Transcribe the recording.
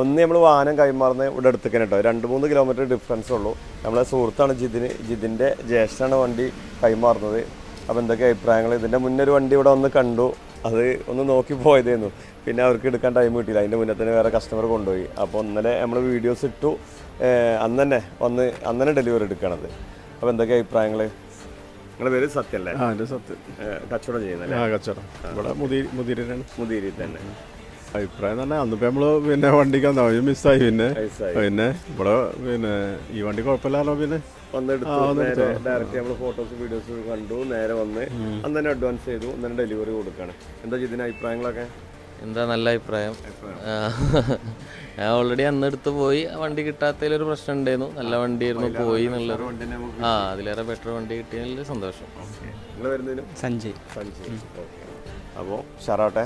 ഒന്ന് നമ്മൾ വാഹനം കൈമാറുന്ന ഇവിടെ അടുത്തേക്ക് കേട്ടോ. രണ്ട് മൂന്ന് കിലോമീറ്റർ ഡിഫറൻസ് ഉള്ളൂ. നമ്മളെ സുഹൃത്താണ് ജിതിന് ജിതിന്റെ ജ്യേഷ്ഠാണ് വണ്ടി കൈമാറുന്നത്. അപ്പോൾ എന്തൊക്കെ അഭിപ്രായങ്ങൾ ഇതിന്റെ മുന്നേ ഒരു വണ്ടി ഇവിടെ ഒന്ന് കണ്ടു. അത് ഒന്ന് നോക്കി പോയതായിരുന്നു പിന്നെ അവർക്ക് എടുക്കാൻ ടൈം കിട്ടിയില്ല. അതിന്റെ മുന്നേ തന്നെ വേറെ കസ്റ്റമർ കൊണ്ടുപോയി. അപ്പോൾ ഇന്നലെ നമ്മൾ വീഡിയോസ് ഇട്ടു. അന്ന് തന്നെ വന്ന് അന്ന് തന്നെ ഡെലിവറി എടുക്കണത്. അപ്പോൾ എന്തൊക്കെ അഭിപ്രായങ്ങൾ നിങ്ങളുടെ പേര് സത്യല്ലേ? ആ എന്റെ സത്യം. കച്ചവടം ചെയ്യുന്നല്ലേ? ആ കച്ചവടം. ഇവിടെ മുതിരി മുതിരാണ് മുതിരി തന്നെ. അഭിപ്രായം തന്നെ അന്നിപ്പോ നമ്മൾ പിന്നെ വണ്ടിക്ക് വന്നു മിസ്സായി പിന്നെ. പിന്നെ ഇവിടെ പിന്നെ ഈ വണ്ടി കുഴപ്പമില്ലല്ലോ പിന്നെ? വന്നെടുത്തു. നേരെ ഡയറക്റ്റ് നമ്മൾ ഫോട്ടോസ് വീഡിയോസ് കണ്ടു. നേരെ വന്ന് അന്ന് തന്നെ അഡ്വാൻസ് ചെയ്തു. അന്ന് തന്നെ ഡെലിവറി കൊടുക്കാണ്. എന്താ ഇതിന് അഭിപ്രായങ്ങളൊക്കെ? എന്താ നല്ല അഭിപ്രായം. ഞാൻ ഓൾറെഡി അന്ന് എടുത്ത് പോയി വണ്ടി കിട്ടാത്തതിൽ ഒരു പ്രശ്നം ഉണ്ടായിരുന്നു. നല്ല വണ്ടിയായിരുന്നു. പോയി എന്നുള്ളത്. ആ അതിലേറെ ബെറ്റർ വണ്ടി കിട്ടിയതിൽ സന്തോഷം. നിങ്ങൾ വരുന്നതിനും? സഞ്ജയ്. സഞ്ജയ്. അപ്പോൾ ഷറാട്ടെ